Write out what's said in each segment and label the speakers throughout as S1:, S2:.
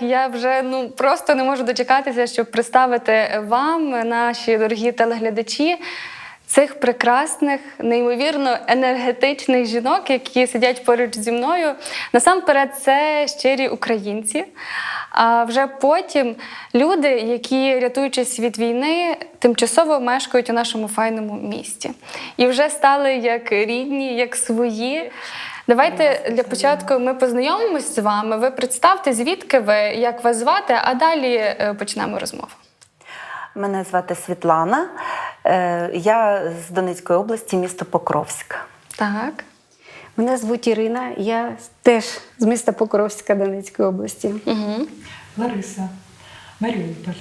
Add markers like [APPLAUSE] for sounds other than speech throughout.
S1: Я вже ну просто не можу дочекатися, щоб представити вам, наші дорогі телеглядачі, цих прекрасних, неймовірно енергетичних жінок, які сидять поруч зі мною. Насамперед, це щирі українці. А вже потім люди, які, рятуючись від війни, тимчасово мешкають у нашому файному місті. І вже стали як рідні, як свої. Давайте для початку ми познайомимось з вами. Ви представте, звідки ви, як вас звати, а далі е, почнемо розмову.
S2: Мене звати Світлана. Е, Я з Донецької області, місто Покровськ.
S1: Так.
S3: Мене звуть Ірина, я теж з міста Покровська Донецької області.
S1: Угу.
S4: Лариса, Маріуполь,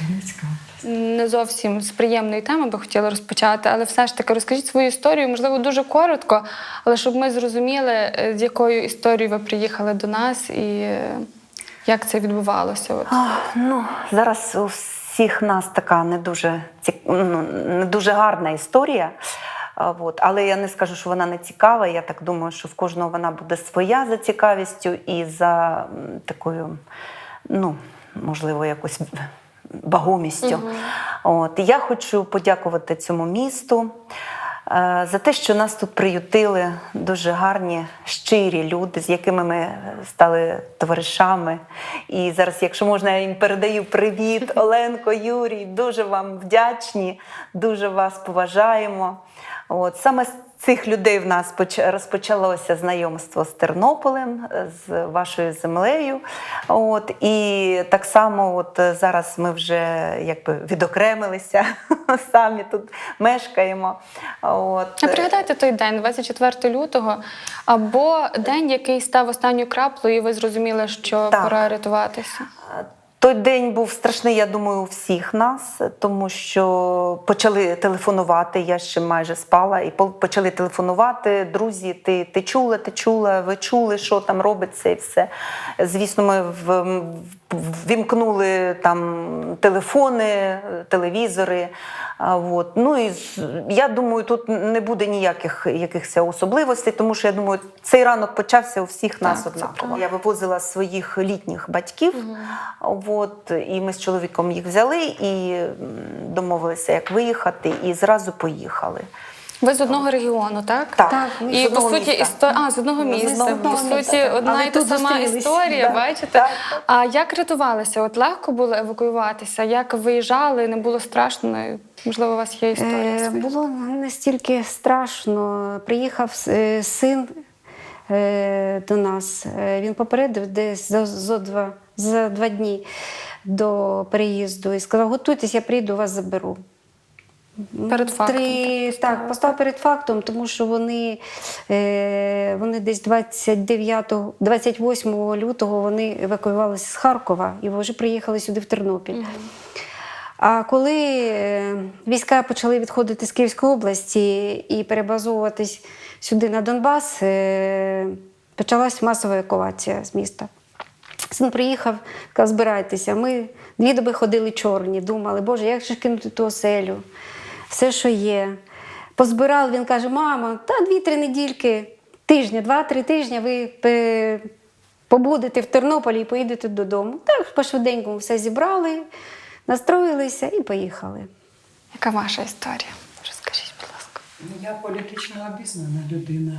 S4: Донецька область.
S1: Не зовсім з приємної теми би хотіла розпочати, але все ж таки розкажіть свою історію, можливо, дуже коротко, але щоб ми зрозуміли, е, з якою історією ви приїхали до нас і е, як це відбувалося. От.
S2: А, ну, зараз у всіх нас така не дуже, цік... ну, не дуже гарна історія. От. Але я не скажу, що вона не цікава. Я так думаю, що в кожного вона буде своя за цікавістю і за такою, ну, можливо, якось вагомістю. От. І я хочу подякувати цьому місту. е, За те, що нас тут приютили дуже гарні, щирі люди, з якими ми стали товаришами. І зараз, якщо можна, я їм передаю привіт, [LAUGHS] Оленко, Юрій. Дуже вам вдячні, дуже вас поважаємо. От саме цих людей в нас розпочалося знайомство з Тернополем, з вашою землею. От і так само, от зараз ми вже якби відокремилися, [LAUGHS] самі тут мешкаємо. От
S1: А пригадайте той день, 24 лютого, або день, який став останньою краплею, і ви зрозуміли, що
S2: Так.
S1: пора рятуватися.
S2: Той день був страшний, я думаю, у всіх нас, тому що почали телефонувати. Я ще майже спала, і по- почали телефонувати. Друзі, ти, ти чула, ти чула, ви чули, що там робиться, і все. Звісно, ми в- вімкнули там телефони, телевізори. От. Ну і я думаю, тут не буде ніяких якихось особливостей, тому що я думаю, цей ранок почався у всіх нас
S1: Так,
S2: однаково. Я вивозила своїх літніх батьків, от, і ми з чоловіком їх взяли і домовилися, як виїхати, і зразу поїхали.
S1: Ви з одного регіону, так?
S2: Так,
S3: Так,
S1: І по суті,
S2: міста.
S1: істо... а, з одного міста. по
S2: міста.
S1: суті, одна і та сама історія,
S2: Да.
S1: бачите?
S2: Так.
S1: А як рятувалися? От легко було евакуюватися? Як виїжджали? Не було страшно? Можливо, у вас є історія?
S3: Е, було настільки страшно. Приїхав е, син е, до нас. Він попередив десь за, за, два, за два дні до переїзду і сказав: готуйтесь, я прийду, вас заберу.
S1: Перед фактом,
S3: Три,
S1: так,
S3: постав перед фактом, тому що вони, е, вони десь 29, 28 лютого вони евакуювалися з Харкова і вже приїхали сюди в Тернопіль. А коли е, війська почали відходити з Київської області і перебазовуватись сюди на Донбас, е, почалась масова евакуація з міста. Син приїхав, сказав, збирайтеся. Ми дві доби ходили чорні, думали, Боже, як же кинути ту оселю, все, що є. Позбирали, він каже, мама, та дві-три недільки, тижня, два-три тижні ви побудете в Тернополі і поїдете додому. Так, по-швиденькому все зібрали, настроїлися і поїхали.
S1: Яка ваша історія? Розкажіть, будь ласка.
S4: Ну, Я політично обізнана людина.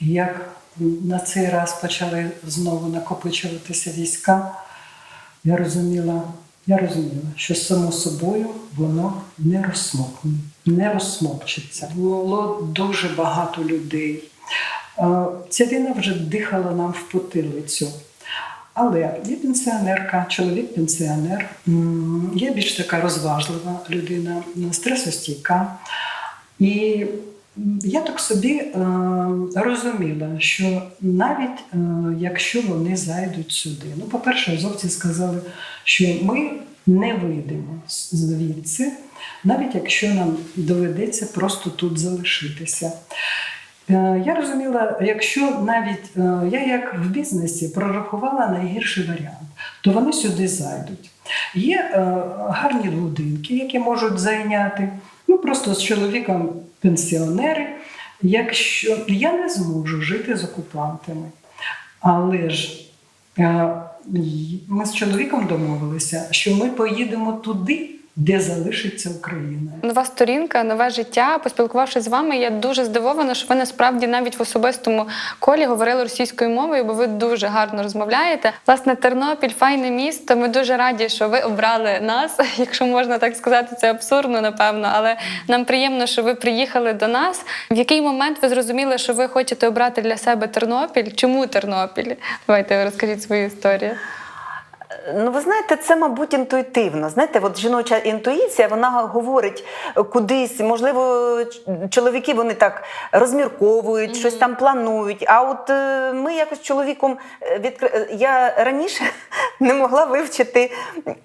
S4: І як на цей раз почали знову накопичуватися війська, я розуміла, я розуміла, що само собою воно не розсмокне, не розсмокчиться. Було дуже багато людей. Е, Ця війна вже дихала нам в потилицю. Але я пенсіонерка, чоловік пенсіонер. Я більш така розважлива людина, стресостійка. І я так собі е, розуміла, що навіть е, якщо вони зайдуть сюди, ну, по-перше, азовці сказали, що ми не вийдемо звідси, навіть якщо нам доведеться просто тут залишитися. Е, Я розуміла, якщо навіть я як в бізнесі прорахувала найгірший варіант, то вони сюди зайдуть. Є гарні будинки, які можуть зайняти. Ну просто з чоловіком пенсіонери. Якщо я не зможу жити з окупантами, але ж е, ми з чоловіком домовилися, що ми поїдемо туди, де залишиться Україна.
S1: Нова сторінка, нове життя. Поспілкувавшись з вами, я дуже здивована, що ви насправді навіть в особистому колі говорили російською мовою, бо ви дуже гарно розмовляєте. Власне, Тернопіль файне місто. Ми дуже раді, що ви обрали нас, [LAUGHS] якщо можна так сказати, це абсурдно, напевно. Але нам приємно, що ви приїхали до нас. В який момент ви зрозуміли, що ви хочете обрати для себе Тернопіль? Чому Тернопіль? Давайте розкажіть свою історію.
S2: Ну, ви знаєте, це, мабуть, інтуїтивно. Знаєте, от жіноча інтуїція, вона говорить кудись. Можливо, чоловіки вони так розмірковують, щось там планують. А от е, ми якось чоловіком відкри... Я раніше не могла вивчити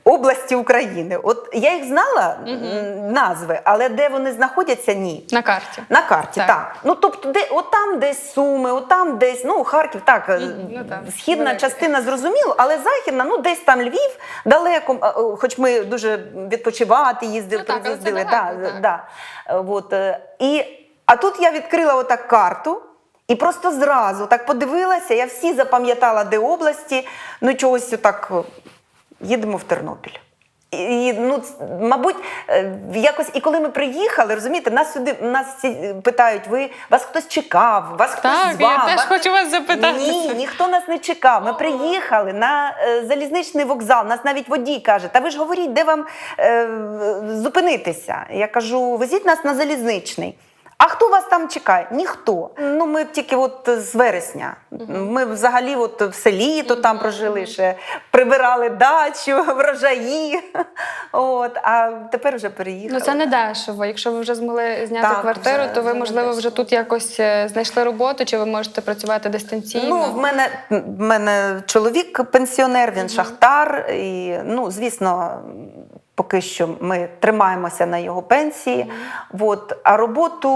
S2: області України. От я їх знала м, назви, але де вони знаходяться, ні.
S1: На карті.
S2: На карті,
S1: Так.
S2: так. Ну тобто, де отам десь Суми, отам десь, ну Харків, так, е,
S1: ну так,
S2: східна
S1: велике.
S2: частина зрозуміло, але західна, ну десь там Львів, далеко, хоч ми дуже відпочивати їздили,
S1: Ну так,
S2: приїздили.
S1: далеко,
S2: да,
S1: так.
S2: Да. Е, От, е, і, а тут я відкрила отак карту. І просто зразу так подивилася, я всі запам'ятала, де області, ну чогось так е, їдемо в Тернопіль. І, ну, мабуть, е, якось, і коли ми приїхали, розумієте, нас сюди нас питають, ви вас хтось чекав, вас
S1: Так,
S2: хтось звав.
S1: я теж
S2: вас
S1: хочу вас запитати.
S2: Ні, ніхто нас не чекав. Ми приїхали на е, залізничний вокзал. Нас навіть водій каже: Та ви ж говоріть, де вам е, зупинитися? Я кажу, везіть нас на залізничний. А хто вас там чекає? Ніхто. Ну ми тільки от з вересня. Ми взагалі от все літо там прожили, ще прибирали дачу, [LAUGHS] врожаї. От, а тепер вже переїхали.
S1: Ну це не дешево. Якщо ви вже змогли зняти
S2: Так,
S1: квартиру,
S2: вже-
S1: то ви, можливо, вже тут якось е, знайшли роботу, чи ви можете працювати дистанційно.
S2: Ну, в мене, в мене чоловік пенсіонер, він шахтар. І, ну, звісно, поки що ми тримаємося на його пенсії. От, а роботу,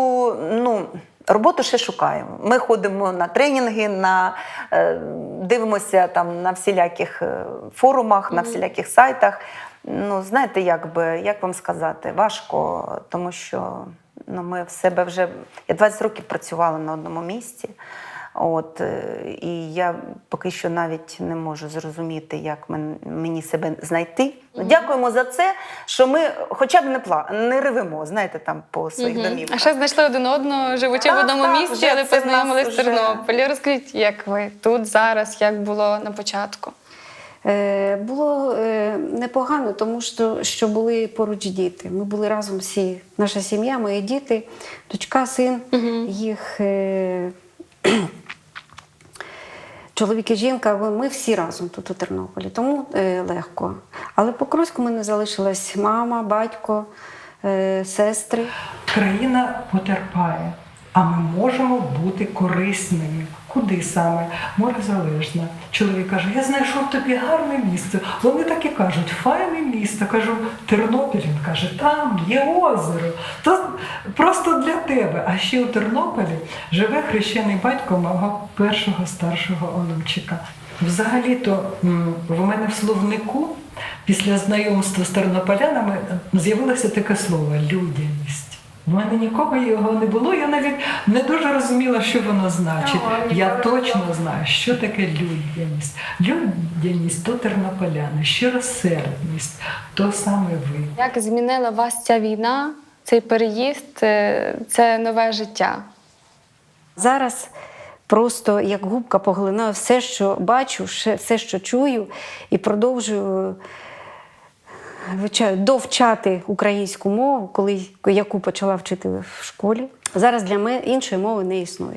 S2: ну. Роботу ще шукаємо. Ми ходимо на тренінги, на, е, дивимося там на всіляких е, форумах, на всіляких сайтах. Ну, знаєте, як би, як вам сказати, важко, тому що ну, ми в себе вже. Я 20 років працювала на одному місці. От, е, і я поки що навіть не можу зрозуміти, як мені себе знайти. Ну, Дякуємо за це, що ми хоча б не пла... не ревемо, знаєте, там по своїх
S1: Мгм.
S2: домівках.
S1: А ще знайшли один одного, живучи в одному
S2: так,
S1: місці, але познайомились в
S2: вже-
S1: Тернополі. Розкажіть, як ви тут зараз, як було на початку?
S3: Е, Було е, непогано, тому що, що були поруч діти. Ми були разом всі, наша сім'я, мої діти, дочка, син, їх е, чоловік і жінка. Ми всі разом тут у Тернополі, тому е, легко. Але по Кроську мене залишилась мама, батько, е, сестри.
S4: Країна потерпає, а ми можемо бути корисними. Куди саме? Море залежне. Чоловік каже: я знайшов тобі гарне місце. Вони так і кажуть, файне місто. Кажу, Тернопіль. Він каже, там є озеро. То просто для тебе. А ще у Тернополі живе хрещений батько мого першого старшого онучика. Взагалі-то в мене в словнику після знайомства з тернополянами з'явилося таке слово людяність. У мене нікого його не було, я навіть не дуже розуміла, що воно значить. Я точно знаю, що таке людяність. Людяність то тернополяни, щиросердність, то саме ви.
S1: Як змінила вас ця війна, цей переїзд, е, це нове життя?
S3: Зараз просто як губка поглинаю все, що бачу, все, що чую, і продовжую довчати українську мову, коли, яку почала вчити в школі. Зараз для мене іншої мови не існує.